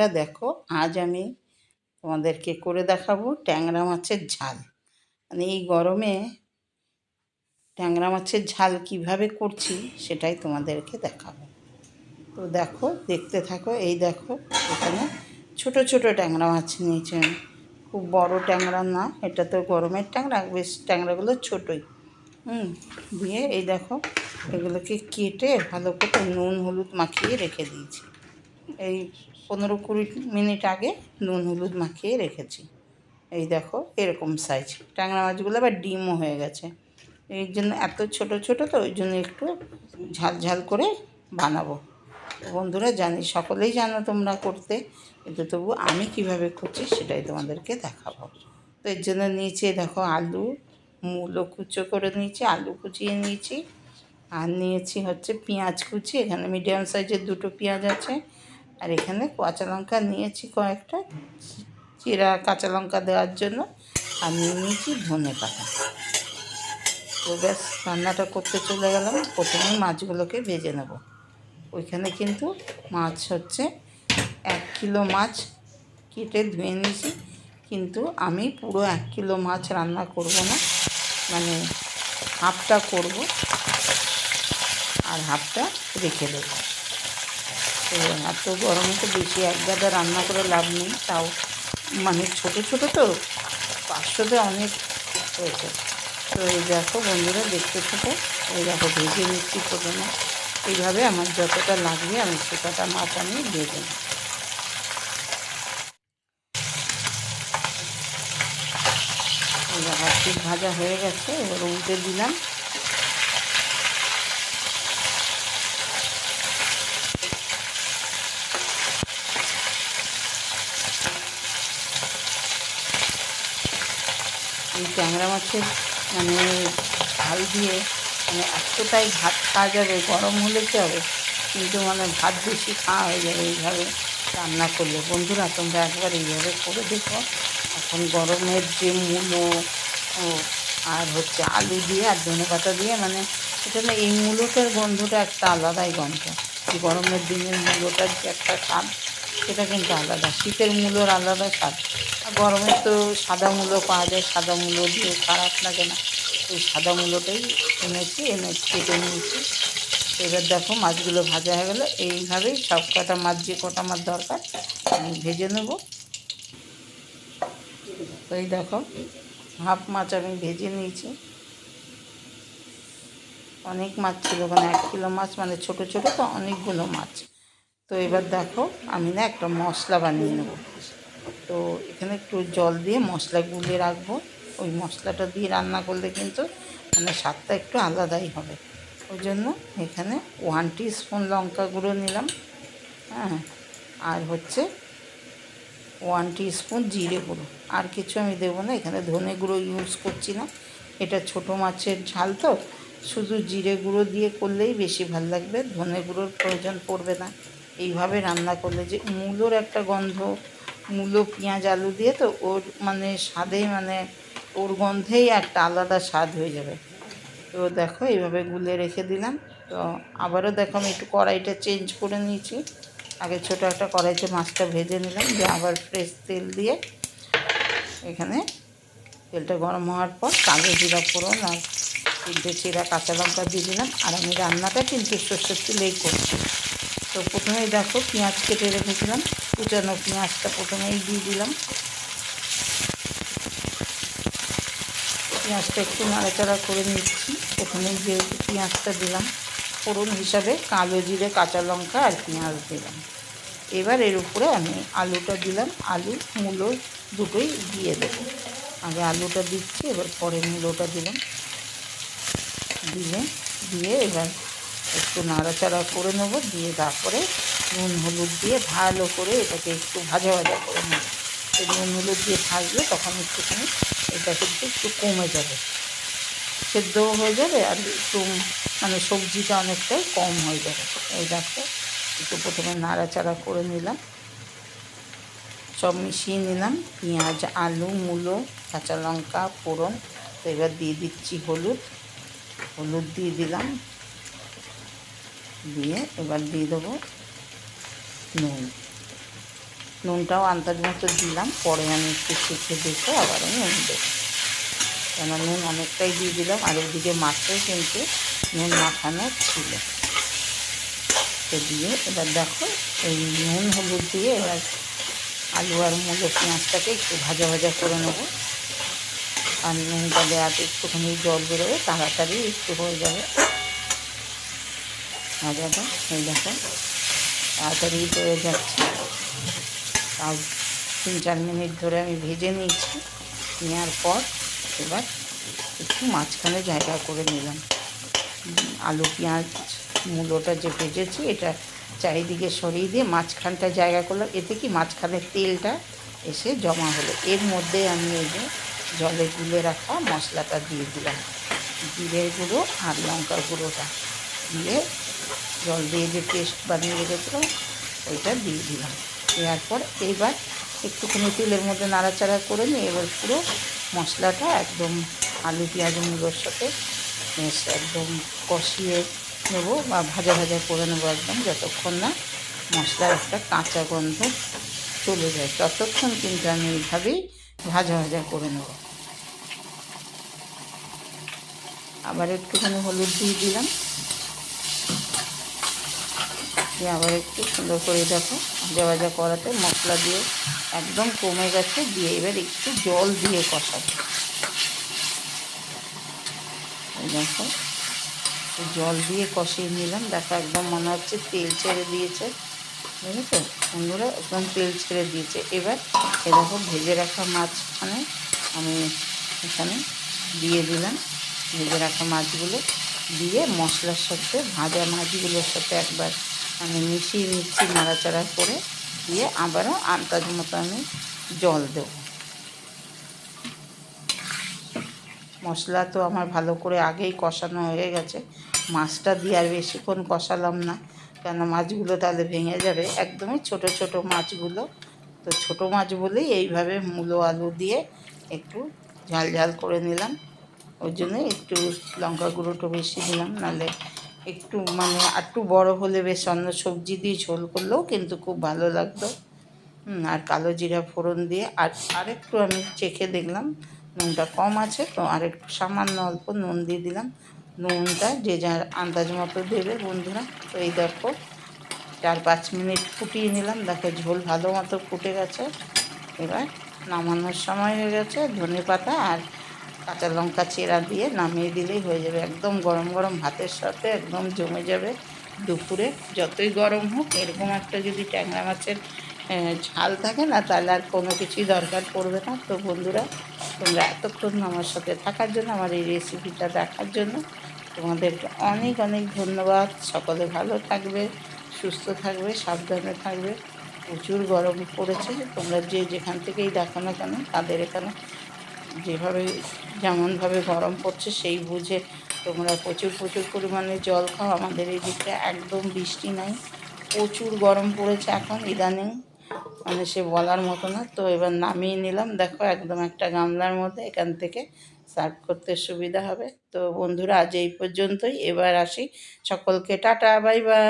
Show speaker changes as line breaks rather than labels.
বন্ধুরা দেখো, আজ আমি তোমাদেরকে করে দেখাবো ট্যাংরা মাছের ঝাল। মানে এই গরমে ট্যাংরা মাছের ঝাল কীভাবে করছি সেটাই তোমাদেরকে দেখাবো। তো দেখো, দেখতে থাকো, এই দেখো, এখানে ছোট ছোট ট্যাংরা মাছ নিয়েছি। আমি খুব বড় ট্যাংরা না, এটা তো গরমের ট্যাংরা, বেশ ট্যাংরাগুলো ছোটোই। হুম দিয়ে এই দেখো, এগুলোকে কেটে ভালো করে নুন, হলুদ মাখিয়ে রেখে দিয়েছি। এই পনেরো কুড়ি মিনিট আগে নুন হলুদ মাখিয়ে রেখেছি। এই দেখো, এরকম সাইজ ট্যাংরা মাছগুলো আবার ডিমও হয়ে গেছে। এই জন্য এত ছোট ছোট তো, ওই জন্য একটু ঝাল ঝাল করে বানাবো। বন্ধুরা, জানি, সকলেই জানো তোমরা করতে, কিন্তু তবু আমি কীভাবে করছি সেটাই তোমাদেরকে দেখাবো। তো এর জন্য নিয়েছি দেখো, আলু, মূলো কুচো করে নিয়েছি, আলু কুচিয়ে নিয়েছি। আর নিয়েছি হচ্ছে পেঁয়াজ কুচি। এখানে মিডিয়াম সাইজের দুটো পেঁয়াজ আছে। আর এখানে কাঁচা লঙ্কা নিয়েছি কয়েকটা, চিরা কাঁচা লঙ্কা দেওয়ার জন্য, আর নিয়ে নিয়েছি ধনে পাতা। তো ব্যাস, রান্নাটা করতে চলে গেলাম। প্রথমে মাছগুলোকে ভেজে নেব। ওইখানে কিন্তু মাছ হচ্ছে এক কিলো মাছ কেটে ধুয়ে নিয়েছি। কিন্তু আমি পুরো এক কিলো মাছ রান্না করব না মানে হাফটা করব আর হাফটা রেখে দেবো। তো এত গরমে তো বেশি এক গাদা রান্না করে লাভ নেই, তাও মানে ছোট ছোট তো, পাঁচশোতে অনেক হয়েছে। তো এই দেখো বন্ধুরা, দেখতে থাকো। এই দেখো ভেজে নিচ্ছি প্রথমে। এইভাবে আমার যতটা লাগবে, আমি সেটা মাছ আমি ভেজে নিই ভাজা হয়ে গেছে, এবার উল্টে দিলাম। ট্যাংরা মাছের মানে ঝাল দিয়ে মানে এতটাই ভাত খাওয়া যাবে, গরম হলে কি হবে? কিন্তু মানে ভাত বেশি খাওয়া হয়ে যাবে, এইভাবে রান্না করলে। বন্ধুরা, তোমরা একবার এইভাবে করে দেখো। এখন গরমের যে মূলো আর হচ্ছে আলু দিয়ে আর ধনে পাতা দিয়ে মানে না, এই মূলোটার গন্ধটা একটা আলাদাই গন্ধ। গরমের দিনের মূলোটার যে একটা স্বাদ সেটা কিন্তু আলাদা। শীতের মূলোর আলাদা স্বাদ। আর গরমে তো সাদা মূলো পাওয়া যায়, সাদা মূলো দিয়ে খারাপ লাগে না। ওই সাদা মূলোটাই এনেছি এনে কেটে নিয়েছি। এবার দেখো মাছগুলো ভাজা হয়ে গেলো এইভাবেই সব কটা মাছ, যে কটা মাছ দরকার, আমি ভেজে নেব। এই দেখো, হাফ মাছ আমি ভেজে নিয়েছি। অনেক মাছ ছিল ওখানে এক কিলো মাছ মানে ছোট ছোট তো অনেকগুলো মাছ। তো এবার দেখো, আমি না একটা মশলা বানিয়ে নেব। তো এখানে একটু জল দিয়ে মশলা গুলিয়ে রাখব। ওই মশলাটা দিয়ে রান্না করলে কিন্তু মানে স্বাদটা একটু আলাদাই হবে। ওই জন্য এখানে ওয়ান স্পুন লঙ্কা গুঁড়ো নিলাম। হ্যাঁ আর হচ্ছে ওয়ান স্পুন জিরে গুঁড়ো। আর কিছু আমি দেবো না, এখানে ধনে গুঁড়ো ইউজ করছি না। এটা ছোট মাছের ঝাল তো, শুধু জিরে গুঁড়ো দিয়ে করলেই বেশি ভালো লাগবে। ধনে গুঁড়োর প্রয়োজন পড়বে না। এইভাবে রান্না করলে যে মূলোর একটা গন্ধ, মূলো, পেঁয়াজ, আলু দিয়ে তো ওর মানে স্বাদেই মানে ওর গন্ধেই একটা আলাদা স্বাদ হয়ে যাবে। তো দেখো এইভাবে গুলে রেখে দিলাম। তো আবারও দেখো আমি একটু কড়াইটা চেঞ্জ করে নিয়েছি। আগে ছোটো একটা কড়াইতে মাছটা ভেজে নিলাম, দিয়ে আবার ফ্রেশ তেল দিয়ে এখানে তেলটা গরম হওয়ার পর কালো জিরা ফোড়ন আর তিনটে চিরা কাঁচা লঙ্কা দিয়ে দিলাম। আর আমি রান্নাটা কিন্তু সর্ষের তেলেই করছি। তো প্রথমেই দেখো পেঁয়াজ কেটে রেখেছিলাম, কুচানো পেঁয়াজটা প্রথমেই দিয়ে দিলাম। পেঁয়াজটা একটু নাড়াচাড়া করে নিচ্ছি। প্রথমে যেহেতু পেঁয়াজটা দিলাম, ফোড়ন হিসাবে কালো জিরে, কাঁচা লঙ্কা আর পেঁয়াজ দিলাম। এবার এর উপরে আমি আলুটা দিলাম। আলু, মূলো দুটোই দিয়ে দেবো। আগে আলুটা দিচ্ছি, এবার পরে মূলোটা দিলাম। দিয়ে দিয়ে এবার একটু নাড়াচাড়া করে নেব, দিয়ে তারপরে নুন হলুদ দিয়ে ভালো করে এটাকে একটু ভাজা ভাজা করে নেব। নুন হলুদ দিয়ে ভাজলে তখন একটুখানি এটা কিন্তু একটু কমে যাবে। সেদ্ধও হয়ে যাবে আর একটু মানে সবজিটা অনেকটাই কম হয়ে যাবে। এই দেখো, একটু প্রথমে নাড়াচাড়া করে নিলাম। সব মিশিয়ে নিলাম, পেঁয়াজ, আলু, মূলো, কাঁচা লঙ্কা, ফোড়ন, তো এবার দিয়ে দিচ্ছি হলুদ। হলুদ দিয়ে দিলাম। দিয়ে এবার দিয়ে দেবো নুন। নুনটাও আন্দাজ মতো দিলাম, পরে আমি একটু শিখে দেখে আমি নুন দেবো। কেন নুন অনেকটাই দিয়ে দিলাম, আর ওদিকে মাছেও কিন্তু নুন মাখানো ছিল। তো দিয়ে এবার দেখো, এই নুন হলুদ দিয়ে এবার আলু আর মূলো পেঁয়াজটাকে একটু ভাজা ভাজা করে নেব। আর নুনটা দেওয়াতে একটুখানি জল বেরোবে, তাড়াতাড়ি একটু হয়ে যাবে। ভাজাটা, এই দেখো। তাড়াতাড়ি হয়ে যাচ্ছে। তাও তিন চার মিনিট ধরে আমি ভেজে নিয়েছি। নেওয়ার পর এবার একটু মাঝখানে জায়গা করে নিলাম। আলু, পেঁয়াজ, মূলোটা যে ভেজেছি, এটা চারিদিকে সরিয়ে দিয়ে মাঝখানটা জায়গা করলাম। এতে কি মাঝখানের তেলটা এসে জমা হলো। এর মধ্যে আমি এই যে জলে গুলে রাখা মশলাটা দিয়ে দিলাম। জিরের গুঁড়ো আর লঙ্কার গুঁড়োটা দিয়ে জল দিয়ে যে পেস্ট বানিয়ে রেখেছিলাম ওইটা দিয়ে দিলাম। দেওয়ার পর এবার একটুখানি তেলের মধ্যে নাড়াচাড়া করে নিয়ে এবার পুরো মশলাটা একদম আলু, পেঁয়াজ মুলোর সাথে একদম কষিয়ে নেব বা ভাজা ভাজা করে নেব একদম, যতক্ষণ না মশলার একটা কাঁচা গন্ধ চলে যায়। ততক্ষণ কিন্তু আমি এইভাবেই ভাজা ভাজা করে নেব। আবার একটুখানি হলুদ দিয়ে দিলাম। দিয়ে আবার একটু সুন্দর করে দেখো। ভাজা ভাজা করাতে মশলা দিয়ে একদম কমে গেছে, দিয়ে এবার একটু জল দিয়ে কষাবো। দেখো জল দিয়ে কষিয়ে নিলাম। দেখো একদম মনে হচ্ছে তেল ছেড়ে দিয়েছে। বুঝেছ? বন্ধুরা, একদম তেল ছেড়ে দিয়েছে। এবার এরকম ভেজে রাখা মাছখানে আমি এখানে দিয়ে দিলাম। ভেজে রাখা মাছগুলো দিয়ে মশলার সাথে, ভাজা মাছগুলোর সাথে একবার আমি মিশিয়ে নিচ্ছি নাড়াচাড়া করে দিয়ে আবারও আন্দাজ মতো আমি জল দেবো। মশলা তো আমার ভালো করে আগেই কষানো হয়ে গেছে। মাছটা দিয়ে আর বেশিক্ষণ কষালাম না, কেন মাছগুলো তাহলে ভেঙে যাবে। একদমই ছোট ছোট মাছগুলো, তো ছোট মাছ বলেই এইভাবে মূলো আলু দিয়ে একটু ঝাল ঝাল করে নিলাম। ওই জন্য একটু লঙ্কা গুঁড়োটা বেশি দিলাম, নাহলে একটু মানে একটু বড় হলে বেশ অন্য সবজি দিয়ে ঝোল করলেও কিন্তু খুব ভালো লাগতো। আর কালো জিরা ফোড়ন দিয়ে আর আরেকটু আমি চেখে দেখলাম, নুনটা কম আছে, তো আরেকটু সামান্য অল্প নুন দিয়ে দিলাম। নুনটা যে যার আন্দাজ মতো দেবে বন্ধুরা। তো এই দেখো, চার পাঁচ মিনিট ফুটিয়ে নিলাম। দেখো ঝোল ভালো মতো ফুটে গেছে। এবার নামানোর সময় হয়ে গেছে, ধনে পাতা আর কাঁচা লঙ্কা চেরা দিয়ে নামিয়ে দিলেই হয়ে যাবে। একদম গরম গরম ভাতের সাথে একদম জমে যাবে দুপুরে। যতই গরম হোক, এরকম একটা যদি ট্যাংরা মাছের ঝাল থাকে না, তাহলে আর কোনো কিছুই দরকার পড়বে না। তো বন্ধুরা, তোমরা এতক্ষণ আমার সাথে থাকার জন্য, আমার এই রেসিপিটা দেখার জন্য, তোমাদেরকে অনেক অনেক ধন্যবাদ। সকলে ভালো থাকবে, সুস্থ থাকবে, সাবধানে থাকবে। প্রচুর গরম পড়েছে। তোমরা যে যেখান থেকেই দেখো না কেন, তাদের এখানে যেভাবে যেমনভাবে গরম পড়ছে সেই বুঝে তোমরা প্রচুর প্রচুর পরিমাণে জল খাও। আমাদের এই দিকটা একদম বৃষ্টি নাই, প্রচুর গরম পড়েছে এখন, ইদানিং। মানে সে বলার মতো না। তো এবার নামিয়ে নিলাম। দেখো একদম একটা গামলার মধ্যে এখান থেকে সার্ভ করতে সুবিধা হবে। তো বন্ধুরা, আজ এই পর্যন্তই। এবার আসি। সকলকে টাটা, বাই বাই।